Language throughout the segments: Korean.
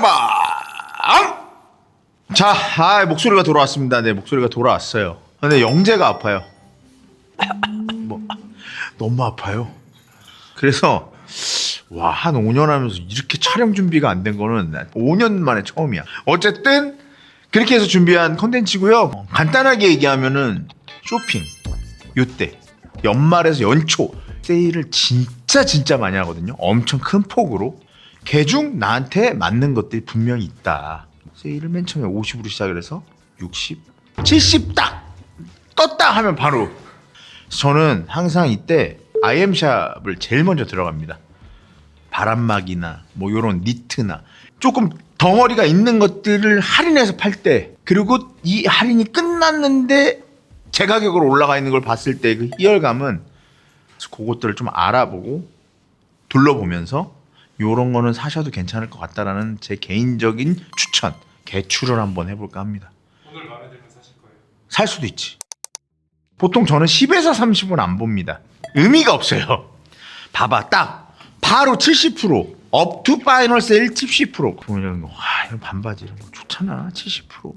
빠라밤! 자, 아, 목소리가 돌아왔습니다. 네, 목소리가 돌아왔어요. 근데 영재가 아파요. 뭐, 너무 아파요. 그래서 와, 한 5년 하면서 이렇게 촬영 준비가 안 된 거는 난 5년 만에 처음이야. 어쨌든 그렇게 해서 준비한 컨텐츠고요. 어, 간단하게 얘기하면은 쇼핑 요때 연말에서 연초 세일을 진짜 진짜 많이 하거든요. 엄청 큰 폭으로. 개중 나한테 맞는 것들이 분명히 있다. 세일을 맨 처음에 50으로 시작을 해서 60, 70딱 떴다 하면 바로 저는 항상 이때 IM샵을 제일 먼저 들어갑니다. 바람막이나 뭐 요런 니트나 조금 덩어리가 있는 것들을 할인해서 팔 때 그리고 이 할인이 끝났는데 제 가격으로 올라가 있는 걸 봤을 때 그 희열감은 그것들을 좀 알아보고 둘러보면서 요런 거는 사셔도 괜찮을 것 같다라는 제 개인적인 추천 개출을 한번 해볼까 합니다. 오늘 마음에 들면 사실 거예요. 살 수도 있지. 보통 저는 10에서 30은 안 봅니다. 의미가 없어요. 봐봐, 딱 바로 70%, 업투 파이널 세일 70%. 그러면 와, 이거 반바지 이런 거 좋잖아. 70%.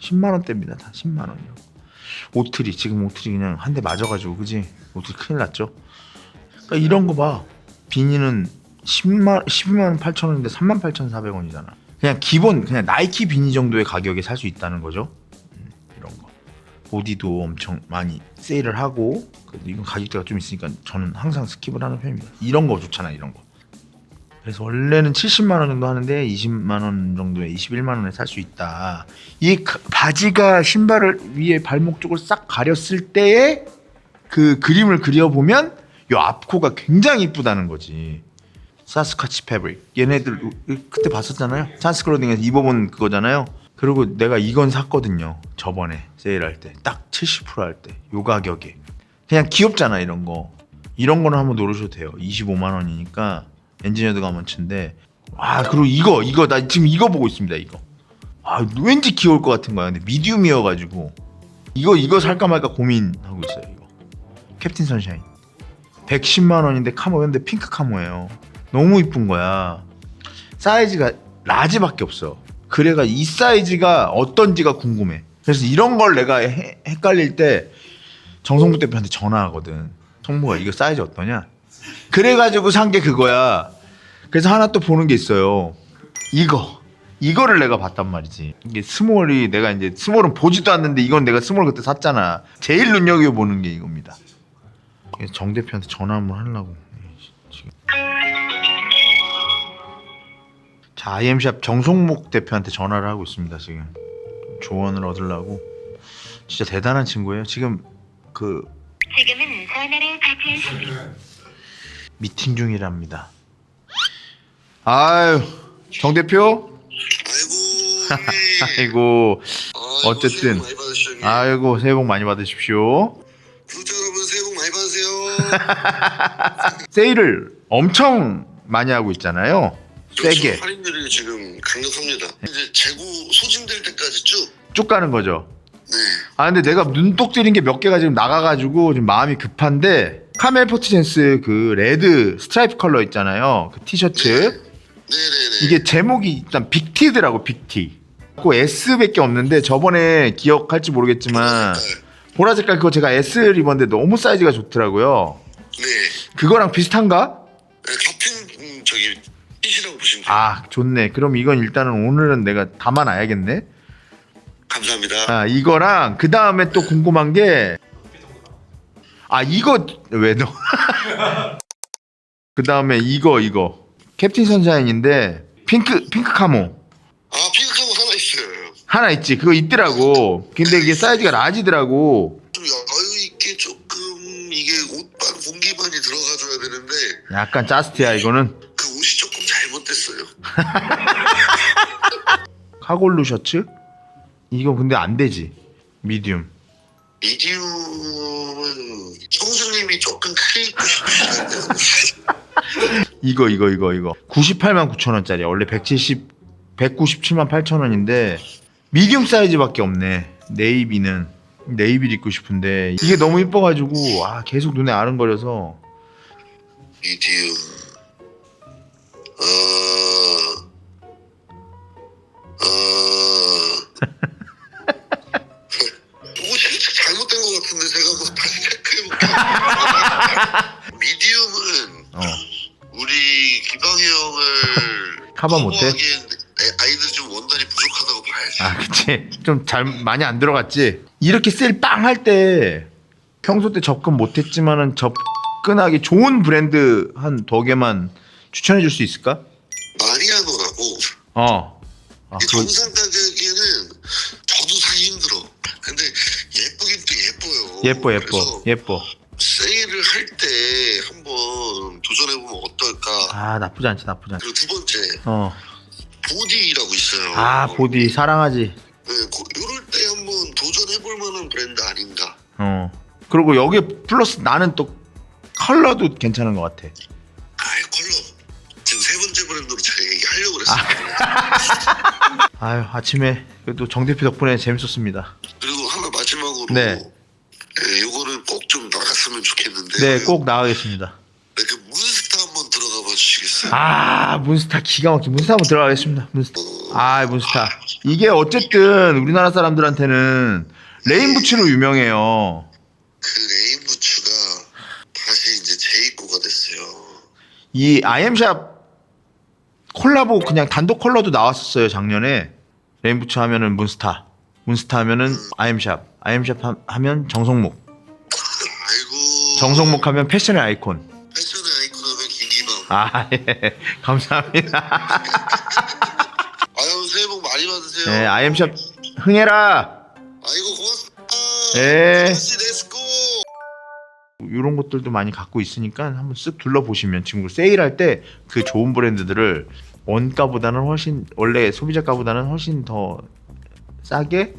10만 원대입니다. 다 10만 원이요. 오트리 지금 오트리 그냥 한 대 맞아가지고 그지? 오트리 큰일 났죠. 그러니까 이런 거 봐. 비니는 10만 12만 8천 원인데 3만 8,400원이잖아. 그냥 기본 그냥 나이키 비니 정도의 가격에 살 수 있다는 거죠. 음, 이런 거. 보디도 엄청 많이 세일을 하고 이건 가격대가 좀 있으니까 저는 항상 스킵을 하는 편입니다. 이런 거 좋잖아 이런 거. 그래서 원래는 70만 원 정도 하는데 20만 원 정도에 21만 원에 살 수 있다. 이 가- 바지가 신발을 위에 발목 쪽을 싹 가렸을 때의 그 그림을 그려 보면 요 앞코가 굉장히 이쁘다는 거지. 사스카치 패브릭. 얘네들 그때 봤었잖아요. 찬스클로딩에서 입어본 그거잖아요. 그리고 내가 이건 샀거든요. 저번에 세일할 때. 딱 70%할 때. 요 가격에. 그냥 귀엽잖아 이런 거. 이런 거는 한번 노르셔도 돼요. 25만 원이니까 엔지니어드 가먼츠인데 아 그리고 이거 이거 나 지금 이거 보고 있습니다 이거. 아 왠지 귀여울 것 같은 거야. 근데 미디움이어가지고 이거 이거 살까 말까 고민하고 있어요 이거. 캡틴 선샤인. 110만 원인데 카모 근데 핑크 카모예요. 너무 이쁜 거야. 사이즈가 라지밖에 없어. 그래가 이 사이즈가 어떤지가 궁금해. 그래서 이런 걸 내가 해- 헷갈릴 때 정성부 대표한테 전화하거든. 성부가 이거 사이즈 어떠냐? 그래가지고 산 게 그거야. 그래서 하나 또 보는 게 있어요. 이거. 이거를 내가 봤단 말이지. 이게 스몰이 내가 이제 스몰은 보지도 않는데 이건 내가 스몰 그때 샀잖아. 제일 눈여겨 보는 게 이겁니다. 정 대표한테 전화 한번 하려고. 지금. 자, IM샵 정송목 대표한테 전화를 하고 있습니다. 지금 조언을 얻으려고. 진짜 대단한 친구예요. 지금 그 지금은 전화를 받지 않습니다. 저는 미팅 중이랍니다. 아유, 정 대표. 아이고. 아이고, 아이고, 어쨌든. 새해 복 많이 받으시죠 형님. 아이고 새해 복 많이 받으십시오. 구독자 여러분 새해 복 많이 받으세요. 세일을 엄청 많이 하고 있잖아요. 세게. 할인율이 지금 강력합니다. 이제 재고 소진될 때까지 쭉. 쭉 가는 거죠. 네. 아 근데 내가 눈독 들인 게 몇 개가 지금 나가가지고 지금 마음이 급한데 카멜 포트젠스 그 레드 스트라이프 컬러 있잖아요. 그 티셔츠 네네네. 이게 제목이 일단 빅티더라고 빅티. 그 S밖에 없는데 저번에 기억할지 모르겠지만. 보라 색깔 그거 제가 S를 입었는데 너무 사이즈가 좋더라고요. 네. 그거랑 비슷한가? 네, 같은 음, 저기 핏이라고 보시면 돼요. 아 좋네. 그럼 이건 일단은 오늘은 내가 담아놔야겠네. 감사합니다. 아 이거랑 그 다음에 또 궁금한 게 아 이거 왜 너? 그 다음에 이거 이거 캡틴 선샤인인데 핑크 핑크 카모 아 핑크하고 하나 있어요. 하나 있지 그거 있더라고. 근데 이게 사이즈가 라지더라고. 좀 여유 있게 조금 이게 옷반 공기반이 들어가줘야 되는데 약간 짜스티야 이거는 카골루 셔츠. 이거 근데 안 되지. 미디움. 미디움은 형수님이 조금 크게 입고 싶으시는데 이거 이거 이거. 이거 98만 9천 원짜리 원래 170 197만 8천 원인데 미디움 사이즈밖에 없네. 네이비는. 네이비를 입고 싶은데. 이게 너무 이뻐가지고 아 계속 눈에 아른거려서. 미디움 어, 어. 보고 살짝 잘못된 것 같은데 제가 뭐 다시 체크해볼게요. 미디움은 어. 우리 기방이 형을 커버 못해? 아이들 좀 원단이 부족하다고 봐야지. 아, 그치. 좀 잘 많이 안 들어갔지. 이렇게 셀 빵 할 때 평소 때 접근 못했지만은 접근하기 좋은 브랜드 한 덕에만 추천해 줄 수 있을까? 마리아노라고 어 아, 이 그거 정상 가격에는 저도 사기 힘들어. 근데 예쁘긴 또 예뻐요. 예뻐 예뻐 그래서 예뻐 세일을 할 때 한번 도전해보면 어떨까. 아 나쁘지 않지 나쁘지 않지 그리고 두 번째 어. 보디라고 있어요. 아 보디 사랑하지 네, 고- 요럴 때 한번 도전해볼 만한 브랜드 아닌가. 어 그리고 여기에 플러스 나는 또 컬러도 괜찮은 것 같아 아 아유 아침에 그래도 정 대표 덕분에 재밌었습니다 그리고 하나 마지막으로 네. 네, 요거는 꼭 좀 나갔으면 좋겠는데. 네 꼭 나가겠습니다 네, 그 문스타 한번 들어가 봐 주시겠어요? 아 문스타 기가 막힌 문스타 한번 들어가겠습니다 문스타 아 문스타 이게 어쨌든 우리나라 사람들한테는 레인 부츠로 유명해요 그 레인부츠가 다시 이제 재입고가 됐어요. 이 아이엠샵 콜라보 그냥 단독 컬러도 나왔었어요 작년에 레인부츠 하면은 문스타 문스타 하면은 아이엠샵 아이엠샵 하- 하면 정성목 아이고. 정성목 하면 패션의 아이콘 패션의 아이콘 하면 김기방. 아 예. 감사합니다 아유 새해 복 많이 받으세요. 네 아이엠샵 흥해라 아이고 고맙습니다. 네. 다시. 이런 것들도 많이 갖고 있으니까 한번 쓱 둘러보시면 지금 세일할 때 그 좋은 브랜드들을 원가보다는 훨씬 원래 소비자가보다는 훨씬 더 싸게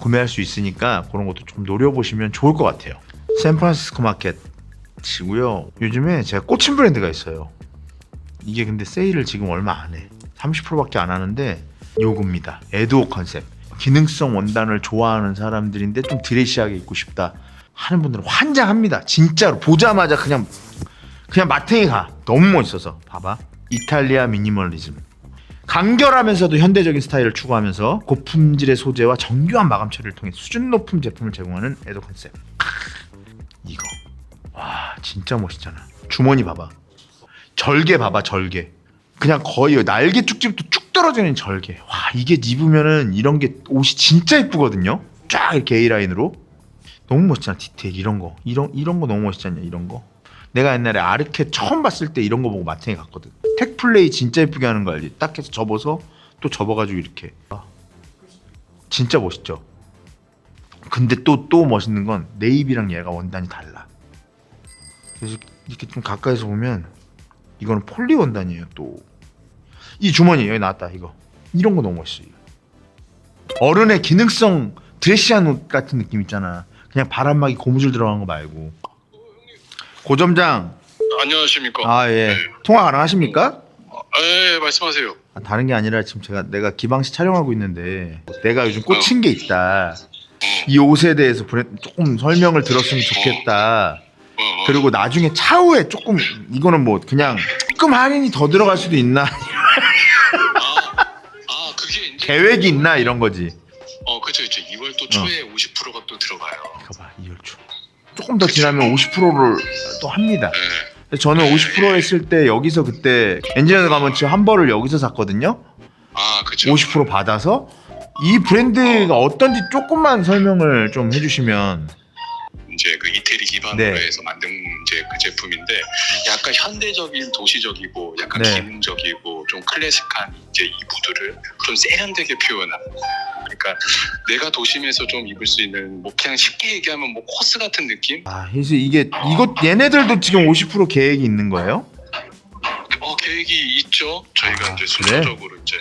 구매할 수 있으니까 그런 것도 좀 노려보시면 좋을 것 같아요. 샌프란시스코 마켓이고요. 요즘에 제가 꽂힌 브랜드가 있어요. 이게 근데 세일을 지금 얼마 안 해. 30%밖에 안 하는데 요겁니다. 에드워 컨셉. 기능성 원단을 좋아하는 사람들인데 좀 드레시하게 입고 싶다 하는 분들은 환장합니다. 진짜로 보자마자 그냥 그냥 마탱이 가. 너무 멋있어서 봐봐. 이탈리아 미니멀리즘. 간결하면서도 현대적인 스타일을 추구하면서 고품질의 소재와 정교한 마감 처리를 통해 수준 높은 제품을 제공하는 에도 컨셉. 크, 이거 와 진짜 멋있잖아. 주머니 봐봐. 절개 봐봐 절개. 그냥 거의 날개 쭉집부터 쭉 떨어지는 절개. 와 이게 입으면은 이런 게 옷이 진짜 이쁘거든요. 쫙 이렇게 A 라인으로. 너무 멋있잖아 디테일 이런 거. 이런 이런 거 너무 멋있지 않냐 이런 거. 내가 옛날에 아르케 처음 봤을 때 이런 거 보고 마탱이 갔거든. 텍 플레이 진짜 예쁘게 하는 거 알지? 딱 해서 접어서 또 접어가지고 이렇게. 아, 진짜 멋있죠. 근데 또 또 멋있는 건 네이비랑 얘가 원단이 달라. 그래서 이렇게 좀 가까이서 보면 이거는 폴리 원단이에요. 또 이 주머니 여기 나왔다 이거. 이런 거 너무 멋있어. 어른의 기능성 드레시한 옷 같은 느낌 있잖아. 그냥 바람막이 고무줄 들어간 거 말고. 고점장 안녕하십니까? 아 예. 통화 가능하십니까? 예, 말씀하세요. 아, 다른 게 아니라 지금 제가 내가 기방시 촬영하고 있는데 내가 요즘 꽂힌 게 있다. 이 옷에 대해서 브랜- 조금 설명을 들었으면 좋겠다. 어, 어. 그리고 나중에 차후에 조금 이거는 뭐 그냥 조금 할인이 더 들어갈 수도 있나 아, 아, 그게 이제 계획이 있나 이런 거지. 어, 그쵸, 그쵸. 2월 또 초에 50%가 또 들어가요. 조금 더 지나면 50%를 또 합니다. 예. 근데 저는 50% 했을 때 여기서 그때 엔지니어 가먼츠 한 벌을 여기서 샀거든요. 아, 그쵸. 50% 받아서 이 브랜드가 어떤지 조금만 설명을 좀 해주시면 이제 그 이태 리 기반으로 네. 해서 만든 이제 그 제품인데 약간 현대적인 도시적이고 약간 네. 기능적이고 좀 클래식한 이제 이 무드를 좀 세련되게 표현한 그러니까 내가 도심에서 좀 입을 수 있는 뭐 그냥 쉽게 얘기하면 뭐 코스 같은 느낌? 아 그래서 이게 이것 얘네들도 지금 50% 계획이 있는 거예요? 어 계획이 있죠. 저희가 아, 이제 그래? 순서적으로 이제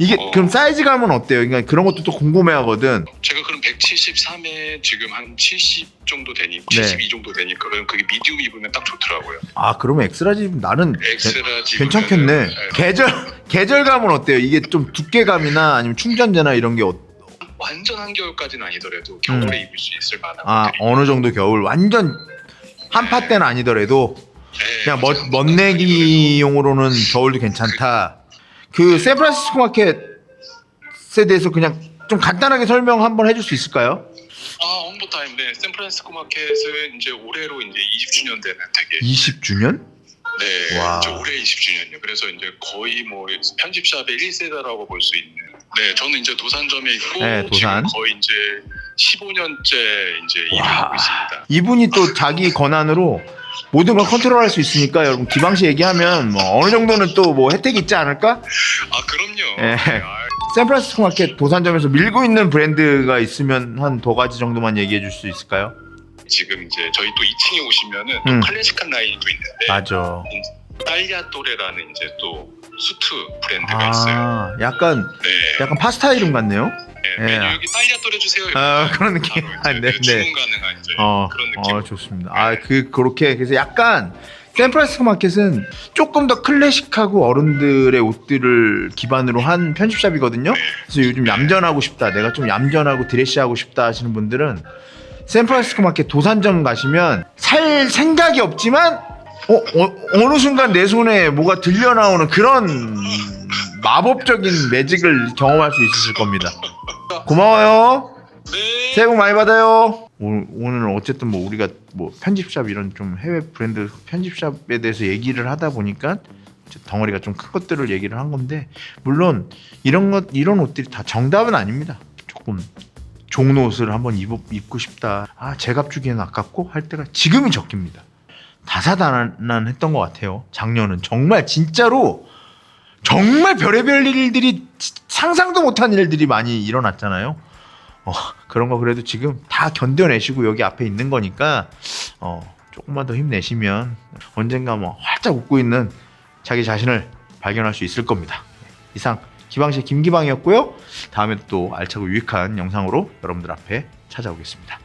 이게 어. 그럼 사이즈감은 어때요? 그러니까 그런 것도 또 궁금해하거든. 제가 그럼 173에 지금 한 70 정도 되니까 네. 72 정도 되니까 그럼 그게 미디움 입으면 딱 좋더라고요. 아 그러면 엑스라지 나는 엑스라 지금 괜찮겠네. 계절 계절감은 어때요? 이게 좀 두께감이나 아니면 충전재나 이런 게 어, 완전 한겨울까지는 아니더라도 겨울에 입을 수 있을 만한 음. 아 것들이 어느 정도 겨울 완전 한파 때는 아니더라도 네, 그냥 맞아요. 멋 멋내기용으로는 겨울도 괜찮다. 그 샌프란시스코 마켓에 대해서 그냥 좀 간단하게 설명 한번 해줄 수 있을까요? 아 홍보 타임 네 샌프란시스코 마켓은 이제 올해로 이제 20주년 되는 되게 20주년? 네, 와. 저 올해 20주년이요. 그래서 이제 거의 뭐 편집샵의 1세대라고 볼 수 있는. 네, 저는 이제 도산점에 있고 네, 도산. 지금 거의 이제 15년째 이제 일을 와. 하고 있습니다. 이분이 또 자기 권한으로 모든 걸 컨트롤할 수 있으니까 여러분 기방씨 얘기하면 뭐 어느 정도는 또 뭐 혜택이 있지 않을까? 아 그럼요. 예. 네, 아, 샌프란시스코 마켓 도산점에서 밀고 있는 브랜드가 있으면 한 두 가지 정도만 얘기해 줄 수 있을까요? 지금 이제 저희 또 2층에 오시면은 음. 또 클래식한 라인이 또 있는데 맞아. 딸리아 또레라는 이제 또 수트 브랜드가 있어요. 아, 약간 네. 약간 파스타 이름 같네요. 네. 예. 메뉴 여기 딸리아 또레 주세요. 아, 그런 느낌. 바로 아, 이제 네, 네, 네. 주문 가능한 이제 어, 그런 느낌. 어 좋습니다. 아, 그 그렇게 그래서 약간 샌프란시스코 마켓은 조금 더 클래식하고 어른들의 옷들을 기반으로 한 편집샵이거든요. 그래서 요즘 얌전하고 싶다. 내가 좀 얌전하고 드레시하고 싶다 하시는 분들은 샌프란시스코 마켓 도산점 가시면 살 생각이 없지만 어, 어, 어느 순간 내 손에 뭐가 들려 나오는 그런 마법적인 매직을 경험할 수 있으실 겁니다. 고마워요. 네. 새해 복 많이 받아요. 오늘, 오늘은 어쨌든 뭐 우리가 뭐 편집샵 이런 좀 해외 브랜드 편집샵에 대해서 얘기를 하다 보니까 덩어리가 좀 큰 것들을 얘기를 한 건데 물론 이런 것 이런 옷들이 다 정답은 아닙니다. 조금 좋은 옷을 한번 입어, 입고 싶다. 아 제값 주기에는 아깝고 할 때가 지금이 적깁니다. 다사다난했던 것 같아요. 작년은 정말 진짜로 정말 별의별 일들이 상상도 못한 일들이 많이 일어났잖아요. 어, 그런 거 그래도 지금 다 견뎌내시고 여기 앞에 있는 거니까 어, 조금만 더 힘내시면 언젠가 뭐 활짝 웃고 있는 자기 자신을 발견할 수 있을 겁니다. 이상 기방시 김기방이었고요. 다음에 또 알차고 유익한 영상으로 여러분들 앞에 찾아오겠습니다.